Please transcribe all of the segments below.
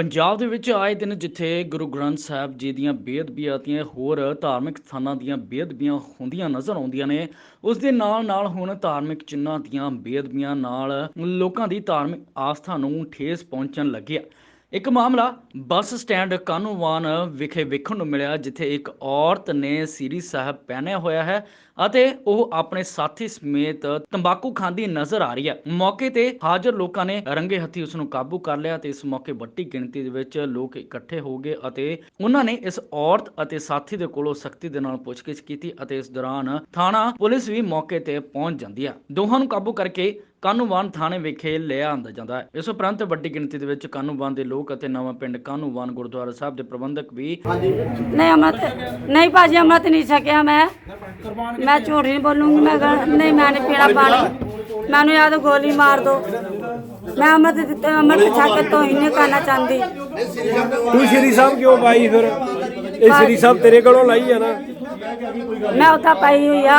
ਪੰਜਾਬ ਦੇ ਵਿੱਚ ਆਏ ਦਿਨ ਜਿੱਥੇ ਗੁਰੂ ਗ੍ਰੰਥ ਸਾਹਿਬ ਜੀ ਦੀਆਂ ਬੇਅਦਬੀਆਂ ਅਤੇ ਹੋਰ ਧਾਰਮਿਕ ਸਥਾਨਾਂ ਦੀਆਂ ਬੇਅਦਬੀਆਂ ਹੁੰਦੀਆਂ ਨਜ਼ਰ ਆਉਂਦੀਆਂ ਨੇ, ਉਸ ਦੇ ਨਾਲ ਨਾਲ ਹੁਣ ਧਾਰਮਿਕ ਚਿੰਨਾਂ ਦੀਆਂ ਬੇਅਦਬੀਆਂ ਨਾਲ ਲੋਕਾਂ ਦੀ ਧਾਰਮਿਕ ਆਸਥਾ ਨੂੰ ਠੇਸ ਪਹੁੰਚਣ ਲੱਗਿਆ ਇੱਕ ਮਾਮਲਾ ਬੱਸ ਸਟੈਂਡ ਕਾਨੂੰਵਾਨ ਵਿਖੇ ਵੇਖਣ ਨੂੰ ਮਿਲਿਆ, ਜਿੱਥੇ ਇੱਕ ਔਰਤ ਨੇ ਸ੍ਰੀ ਸਾਹਿਬ ਪਹਿਨਿਆ ਹੋਇਆ ਹੈ ਅਤੇ ਉਹ ਆਪਣੇ ਸਾਥੀ ਸਮੇਤ ਤੰਬਾਕੂ ਖਾਂਦੀ ਨਜ਼ਰ ਆ ਰਹੀ ਹੈ। ਮੌਕੇ ਤੇ ਹਾਜ਼ਰ ਲੋਕਾਂ ਨੇ ਰੰਗੇ ਹੱਥੀ ਉਸ ਨੂੰ ਕਾਬੂ ਕਰ ਲਿਆ ਤੇ ਇਸ ਮੌਕੇ ਵੱਡੀ ਗਿਣਤੀ ਦੇ ਵਿੱਚ ਲੋਕ ਇਕੱਠੇ ਹੋ ਗਏ ਅਤੇ ਉਹਨਾਂ ਨੇ ਇਸ ਔਰਤ ਅਤੇ ਸਾਥੀ ਦੇ ਕੋਲੋਂ ਸਖਤੀ ਦੇ ਨਾਲ ਪੁੱਛਗਿੱਛ ਕੀਤੀ ਅਤੇ ਇਸ ਦੌਰਾਨ ਥਾਣਾ ਪੁਲਿਸ ਵੀ ਮੌਕੇ ਤੇ ਪਹੁੰਚ ਜਾਂਦੀ ਹੈ। ਦੋਹਾਂ ਨੂੰ ਕਾਬੂ ਕਰਕੇ ਕਾਨੂੰਵਾਨ ਥਾਣੇ ਵਿਖੇ ਲੈ ਆਂਦਾ ਜਾਂਦਾ ਹੈ। ਇਸ ਉਪਰੰਤ ਵੱਡੀ ਗਿਣਤੀ ਦੇ ਵਿੱਚ ਕਾਨੂੰਵਾਨ ਦੇ ਲੋਕ ਅਤੇ ਨਵਾਂ ਪਿੰਡ ਕਾਨੂੰਵਾਨ ਗੁਰਦੁਆਰਾ ਸਾਹਿਬ ਦੇ ਪ੍ਰਬੰਧਕ ਵੀ ਨਹੀਂ ਅਮਰਤ ਨਹੀਂ ਭਾਜੀ ਅਮਰਤ ਨਹੀਂ ਸਕਿਆ ਮੈਂ। ਮੈਂ ਝੂਠ ਨਹੀਂ ਬੋਲੂੰਗੀ ਮੈਂ ਨਹੀਂ ਮੈਂ ਨਹੀਂ ਪੀਣਾ ਪਾਣੀ। ਮੈਨੂੰ ਯਾਦ ਗੋਲੀ ਮਾਰ ਦੋ। ਮੈਂ ਅਮਰਤ ਦਿੱਤੇ ਅਮਰਤ ਛੱਕ ਤੋਂ ਹੀ ਨਹੀਂ ਕਰਨਾ ਚਾਹੁੰਦੀ। ਤੂੰ ਸ਼੍ਰੀ ਸਾਹਿਬ ਕਿਉਂ ਪਾਈ ਫਿਰ? ਇਹ ਸ਼੍ਰੀ ਸਾਹਿਬ ਤੇਰੇ ਕੋਲੋਂ ਲਾਈ ਆ ਨਾ। ਮੈਂ ਉੱਥਾ ਪਾਈ ਹੋਈ ਆ।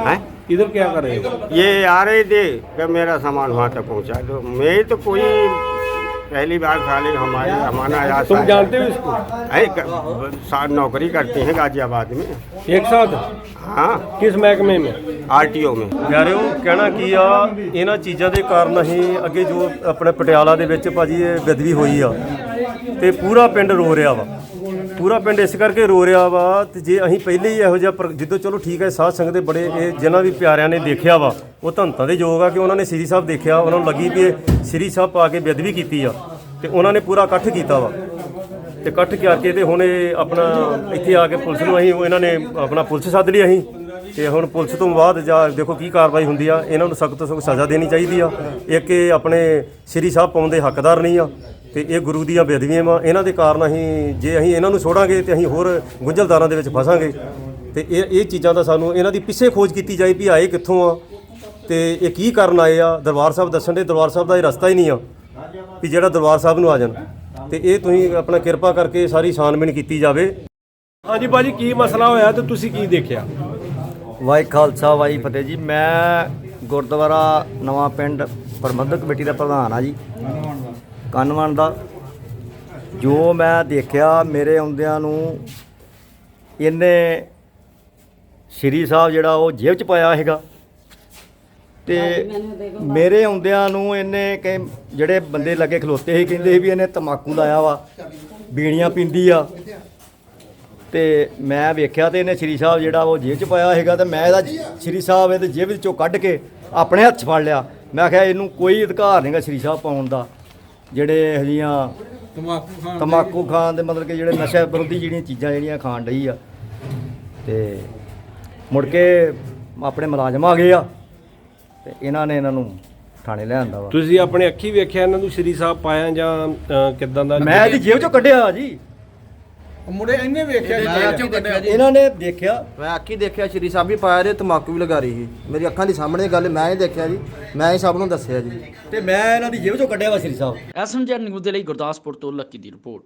हैं इधर क्या कर रहे हो ये आ रहे थे कि मेरा सामान वहाँ तक पहुँचा दो मैं तो कोई पहली बार खाली हमारे हमारा आया तुम जानते हो इसको है क- सा- नौकरी करते हैं गाजियाबाद में एक साथ हाँ किस महकमे में आरटीओ में ਪਿਆਰਿਓ ਕਹਿਣਾ ਕੀ ਆ ਇਹਨਾਂ ਚੀਜ਼ਾਂ ਦੇ ਕਾਰਨ ਅਸੀਂ ਅੱਗੇ ਜੋ ਆਪਣੇ ਪਟਿਆਲਾ ਦੇ ਵਿੱਚ ਭਾਜੀ ਇਹ ਵਿਦਵੀ ਹੋਈ ਆ ਤੇ ਪੂਰਾ ਪਿੰਡ ਰੋ ਰਿਹਾ ਵਾ ਪੂਰਾ ਪਿੰਡ ਇਸ ਕਰਕੇ ਰੋ ਰਿਹਾ ਵਾ ਤੇ ਜੇ ਅਸੀਂ ਪਹਿਲੇ ਹੀ ਇਹੋ ਜਿਹਾ ਪ੍ਰ ਜਿੱਦੋਂ ਚਲੋ ਠੀਕ ਹੈ, ਸਾਧ ਸੰਗਤ ਦੇ ਬੜੇ ਇਹ ਜਿਨ੍ਹਾਂ ਵੀ ਪਿਆਰਿਆਂ ਨੇ ਦੇਖਿਆ ਵਾ, ਉਹ ਧੰਤਾਂ ਦੇ ਯੋਗ ਆ ਕਿ ਉਹਨਾਂ ਨੇ ਸ੍ਰੀ ਸਾਹਿਬ ਦੇਖਿਆ, ਉਹਨਾਂ ਨੂੰ ਲੱਗੀ ਵੀ ਇਹ ਸ੍ਰੀ ਸਾਹਿਬ ਪਾ ਕੇ ਬੇਅਦਬੀ ਕੀਤੀ ਆ ਤੇ ਉਹਨਾਂ ਨੇ ਪੂਰਾ ਇਕੱਠ ਕੀਤਾ ਵਾ। ਤੇ ਇਕੱਠ ਕਰਕੇ ਤੇ ਹੁਣ ਇਹ ਆਪਣਾ ਇੱਥੇ ਆ ਕੇ ਪੁਲਿਸ ਨੂੰ ਅਸੀਂ ਇਹਨਾਂ ਨੇ ਆਪਣਾ ਪੁਲਿਸ ਸੱਦ ਲਈ ਅਸੀਂ ਤੇ ਹੁਣ ਪੁਲਿਸ ਤੋਂ ਬਾਅਦ ਜਾ ਦੇਖੋ ਕੀ ਕਾਰਵਾਈ ਹੁੰਦੀ ਆ, ਇਹਨਾਂ ਨੂੰ ਸਖਤ ਤੋਂ ਸਖਤ ਸਜ਼ਾ ਦੇਣੀ ਚਾਹੀਦੀ ਆ। ਇੱਕ ਇਹ ਆਪਣੇ ਸ੍ਰੀ ਸਾਹਿਬ ਪਾਉਣ ਦੇ ਹੱਕਦਾਰ ਨਹੀਂ ਆ। ਤੇ ਇਹ ਗੁਰੂ ਦੀਆਂ ਬੇਦਬੀਆਂ ਵਾ। ਇਹਨਾਂ ਦੇ ਕਾਰਨ ਅਸੀਂ ਜੇ ਅਸੀਂ ਇਹਨਾਂ ਨੂੰ ਛੋੜਾਂਗੇ ਤੇ ਅਸੀਂ ਹੋਰ ਗੁੰਝਲਦਾਰਾਂ ਦੇ ਵਿੱਚ ਫਸਾਂਗੇ। ਤੇ ਇਹ ਇਹ ਚੀਜ਼ਾਂ ਦਾ ਸਾਨੂੰ ਇਹਨਾਂ ਦੀ ਪਿੱਛੇ ਖੋਜ ਕੀਤੀ ਜਾਏ ਵੀ ਆਏ ਕਿੱਥੋਂ ਆ। ਤੇ ਇਹ ਕੀ ਕਰਨ ਆਏ ਆ? ਦਰਬਾਰ ਸਾਹਿਬ ਦੱਸਣ ਦੇ ਦਰਬਾਰ ਸਾਹਿਬ ਦਾ ਇਹ ਰਸਤਾ ਹੀ ਨਹੀਂ ਆ ਵੀ ਜਿਹੜਾ ਦਰਬਾਰ ਸਾਹਿਬ ਨੂੰ ਆ ਜਾਣ। ਤੇ ਇਹ ਤੁਸੀਂ ਆਪਣਾ ਕਿਰਪਾ ਕਰਕੇ ਸਾਰੀ ਛਾਨਬੀਨ ਕੀਤੀ ਜਾਵੇ। ਹਾਂਜੀ ਭਾਜੀ ਕੀ ਮਸਲਾ ਹੋਇਆ ਤੇ ਤੁਸੀਂ ਕੀ ਦੇਖਿਆ? ਵਾਹਿ ਖਾਲਸਾ ਵਾਹਿ ਫਤਿਹ ਜੀ। ਮੈਂ ਗੁਰਦੁਆਰਾ ਨਵਾਂ ਪਿੰਡ ਪ੍ਰਬੰਧਕ ਕਮੇਟੀ ਦਾ ਪ੍ਰਧਾਨ ਆ ਜੀ। ਕੰਨਵਣ ਦਾ ਜੋ ਮੈਂ ਦੇਖਿਆ ਮੇਰੇ ਆਉਂਦਿਆਂ ਨੂੰ ਇਹਨੇ ਸ਼੍ਰੀ ਸਾਹਿਬ ਜਿਹੜਾ ਉਹ ਜੇਬ ਚ ਪਾਇਆ ਹੈਗਾ ਤੇ ਮੇਰੇ ਆਉਂਦਿਆਂ ਨੂੰ ਇਹਨੇ ਕਿ ਜਿਹੜੇ ਬੰਦੇ ਲੱਗੇ ਖਲੋਤੇ ਸੀ ਕਹਿੰਦੇ ਸੀ ਵੀ ਇਹਨੇ ਤਮਾਕੂ ਲਾਇਆ ਵਾ ਬੀੜੀਆਂ ਪੀਂਦੀ ਆ। ਤੇ ਮੈਂ ਵੇਖਿਆ ਤੇ ਇਹਨੇ ਸ਼੍ਰੀ ਸਾਹਿਬ ਜਿਹੜਾ ਉਹ ਜੇਬ 'ਚ ਪਾਇਆ ਹੈਗਾ ਤੇ ਮੈਂ ਇਹਦਾ ਸ਼੍ਰੀ ਸਾਹਿਬ ਇਹਦੇ ਜੇਬ ਵਿੱਚੋਂ ਕੱਢ ਕੇ ਆਪਣੇ ਹੱਥ 'ਚ ਫੜ ਲਿਆ। ਮੈਂ ਕਿਹਾ ਇਹਨੂੰ ਕੋਈ ਅਧਿਕਾਰ ਨਹੀਂਗਾ ਸ਼੍ਰੀ ਸਾਹਿਬ ਪਾਉਣ ਦਾ। ਜਿਹੜੇ ਹਜੀਆਂ ਤਮਾਕੂ ਖਾਣ ਤਮਾਕੂ ਖਾਣ ਦੇ ਮਤਲਬ ਕਿ ਜਿਹੜੇ ਨਸ਼ਾ ਵਿਰੋਧੀ ਜਿਹੜੀਆਂ ਚੀਜ਼ਾਂ ਜਿਹੜੀਆਂ ਖਾਣ ਡਈ ਆ। ਤੇ ਮੁੜ ਕੇ ਆਪਣੇ ਮੁਲਾਜ਼ਮ ਆ ਗਏ ਆ ਤੇ ਇਹਨਾਂ ਨੇ ਇਹਨਾਂ ਨੂੰ ਥਾਣੇ ਲਿਆਂਦਾ ਵਾ। ਤੁਸੀਂ ਆਪਣੇ ਅੱਖੀ ਵੇਖਿਆ ਇਹਨਾਂ ਨੂੰ ਸ਼੍ਰੀ ਸਾਹਿਬ ਪਾਇਆ ਜਾਂ ਅ, ਕਿੱਦਾਂ ਦਾ ਮੈਂ ਇਹਦੀ ਜੇਬ 'ਚੋਂ ਕੱਢਿਆ ਜੀ। ਮੁੰਡੇ ਇੰਨੇ ਵੇਖਿਆ ਇਹਨਾਂ ਨੇ ਦੇਖਿਆ। ਮੈਂ ਅੱਖੀ ਦੇਖਿਆ ਸ਼੍ਰੀ ਸਾਹਿਬ ਵੀ ਪਾਇਆ ਦੇ ਤਮਾਕੂ ਵੀ ਲਗਾ ਰਹੀ ਸੀ। ਮੇਰੀ ਅੱਖਾਂ ਦੇ ਸਾਹਮਣੇ ਗੱਲ ਮੈਂ ਹੀ ਦੇਖਿਆ ਜੀ। ਮੈਂ ਹੀ ਸਭ ਨੂੰ ਦੱਸਿਆ ਜੀ। ਤੇ ਮੈਂ ਇਹਨਾਂ ਦੀ ਜੇਬ 'ਚੋਂ ਕੱਢਿਆ ਵਾ ਸ਼੍ਰੀ ਸਾਹਿਬ। ਐਸਐਮਜੀ ਨਿਊਜ਼ ਦੇ ਲਈ ਗੁਰਦਾਸਪੁਰ ਤੋਂ ਲੱਕੀ ਦੀ ਰਿਪੋਰਟ।